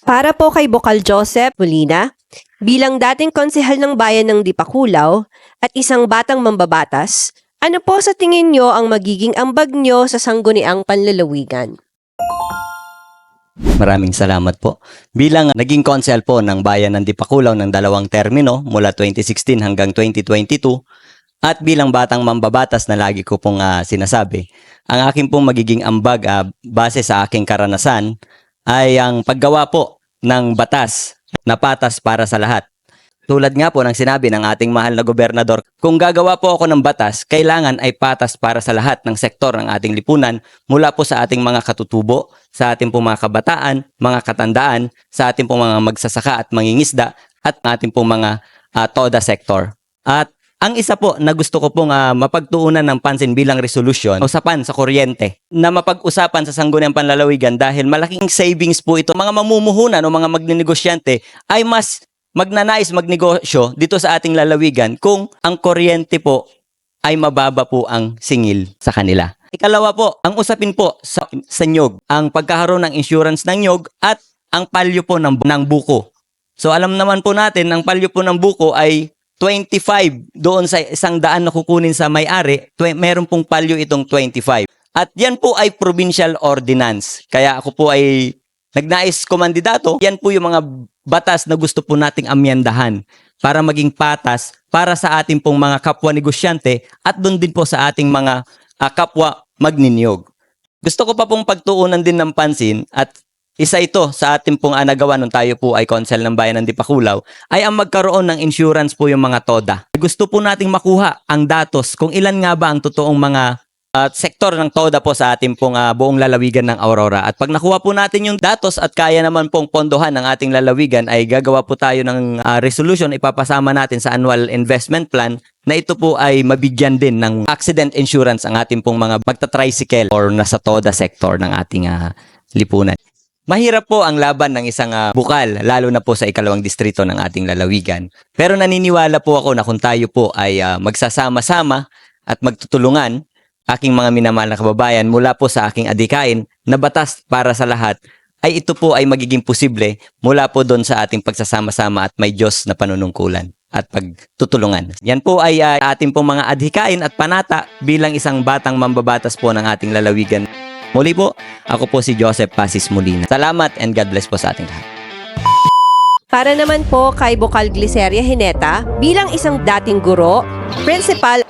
Para po kay Bokal Joseph Molina, bilang dating konsehal ng bayan ng Dipakulaw at isang batang mambabatas, ano po sa tingin nyo ang magiging ambag nyo sa sangguniang panlalawigan? Maraming salamat po. Bilang naging konsel po ng Bayan ng Dipakulaw ng dalawang termino mula 2016 hanggang 2022 at bilang batang mambabatas na lagi ko pong ah, sinasabi, ang aking pong magiging ambag ah, base sa aking karanasan ay ang paggawa po ng batas na patas para sa lahat. Tulad nga po ng sinabi ng ating mahal na gobernador, kung gagawa po ako ng batas, kailangan ay patas para sa lahat ng sektor ng ating lipunan mula po sa ating mga katutubo, sa ating pong mga kabataan, mga katandaan, sa ating pong mga magsasaka at mangingisda, at ating pong mga ah, toda sector. At ang isa po na gusto ko pong ah, mapagtuunan ng pansin bilang resolution, usapan sa kuryente, na mapag-usapan sa sangguniang panlalawigan dahil malaking savings po ito. Mga mamumuhunan o mga magnenegosyante ay mas magnanais magnegosyo dito sa ating lalawigan kung ang kuryente po ay mababa po ang singil sa kanila. Ikalawa po, ang usapin po sa, sa nyog, ang pagkakaroon ng insurance ng nyog at ang palyo po ng, ng buko. So alam naman po natin, ang palyo po ng buko ay 25 doon sa isang daan na kukunin sa may-ari, meron pong palyo itong 25. At yan po ay provincial ordinance. Kaya ako po ay nagnais komandidato. Yan po yung mga batas na gusto po nating amyandahan para maging patas para sa ating pong mga kapwa negosyante at doon din po sa ating mga ah, kapwa magninyog. Gusto ko pa pong pagtuunan din ng pansin at isa ito sa ating pong anagawa nung tayo po ay konsel ng bayan ng Dipakulaw ay ang magkaroon ng insurance po yung mga TODA. Gusto po nating makuha ang datos kung ilan nga ba ang totoong mga ah, sektor ng TODA po sa ating pong ah, buong lalawigan ng Aurora. At pag nakuha po natin yung datos at kaya naman pong pondohan ng ating lalawigan ay gagawa po tayo ng ah, resolution ipapasama natin sa annual investment plan na ito po ay mabigyan din ng accident insurance ang ating pong mga magta-tricycle or nasa TODA sector ng ating ah, lipunan. Mahirap po ang laban ng isang ah, bukal, lalo na po sa ikalawang distrito ng ating lalawigan. Pero naniniwala po ako na kung tayo po ay ah, magsasama-sama at magtutulungan, aking mga minamahal na kababayan, mula po sa aking adikain na batas para sa lahat, ay ito po ay magiging posible mula po doon sa ating pagsasama-sama at may Diyos na panunungkulan at pagtutulungan. Yan po ay ah, ating pong mga adhikain at panata bilang isang batang mambabatas po ng ating lalawigan. Muli po, ako po si Joseph Pasis Molina. Salamat and God bless po sa ating lahat. Para naman po kay Bokal Gliceria Hineta, bilang isang dating guro, principal